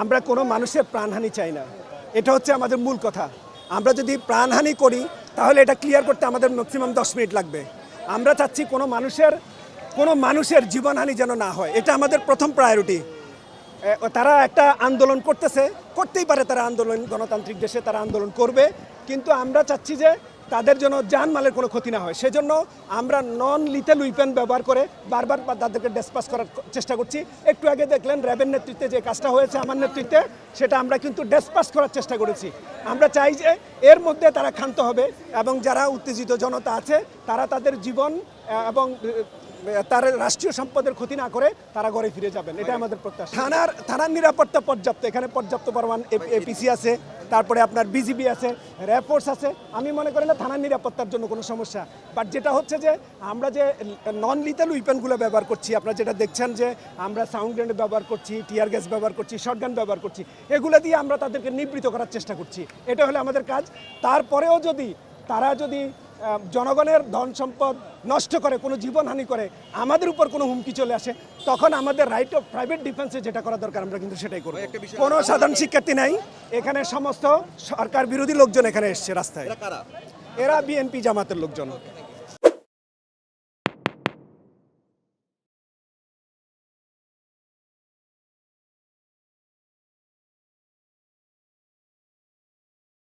আমরা কোনো মানুষের প্রাণহানি চাই না। এটা হচ্ছে আমাদের মূল কথা। আমরা যদি প্রাণহানি করি, তাহলে এটা ক্লিয়ার করতে আমাদের ম্যাক্সিমাম দশ মিনিট লাগবে। আমরা চাচ্ছি কোনো মানুষের কোনো মানুষের জীবনহানি যেন না হয়। এটা আমাদের প্রথম প্রায়োরিটি তারা একটা আন্দোলন করতেছে। করতেই পারে তারা আন্দোলন, গণতান্ত্রিক দেশে তারা আন্দোলন করবে। কিন্তু আমরা চাচ্ছি যে তাদের জন্য জানমালের কোনো ক্ষতি না হয় সেজন্য আমরা নন লিথেল উইপেন ব্যবহার করে বারবার তাদেরকে ডিসপাস করার চেষ্টা করছি একটু আগে দেখলেন র্যাবের নেতৃত্বে যে কাজটা হয়েছে আমার নেতৃত্বে সেটা আমরা কিন্তু ডিসপাস করার চেষ্টা করেছি আমরা চাই যে এর মধ্যে তারা ক্ষান্ত হবে এবং যারা উত্তেজিত জনতা আছে তারা তাদের জীবন এবং তার রাষ্ট্রীয় সম্পদের ক্ষতি না করে তারা ঘরে ফিরে যাবেন এটা আমাদের প্রত্যাশা থানার থানার নিরাপত্তা পর্যাপ্ত এখানে পর্যাপ্ত পরিমাণ এপিসি আছে তারপরে আপনার বিজিবি আছে র্যাব ফোর্স আছে। আমি মনে করি না থানার নিরাপত্তার জন্য কোনো সমস্যা। বাট যেটা হচ্ছে যে, আমরা যে নন লিথাল উইপেনগুলো ব্যবহার করছি, আপনারা যেটা দেখছেন যে, আমরা সাউন্ড গ্রেনেড ব্যবহার করছি টিয়ার গ্যাস ব্যবহার করছি শর্টগান ব্যবহার করছি, এগুলো দিয়ে আমরা তাদেরকে নিবৃত করার চেষ্টা করছি। এটা হলে আমাদের কাজ। তারপরেও যদি, তারা যদি জনগণের ধন সম্পদ নষ্ট করে কোনো জীবনহানি করে আমাদের উপর কোনো হুমকি চলে আসে তখন আমাদের রাইট অফ প্রাইভেট ডিফেন্সে যেটা করা দরকার আমরা কিন্তু সেটাই করব। কোনো সাধারণ শিক্ষার্থী নাই এখানে সমস্ত সরকার বিরোধী লোকজন এখানে এসছে রাস্তায়। এরা বিএনপি জামাতের লোকজন।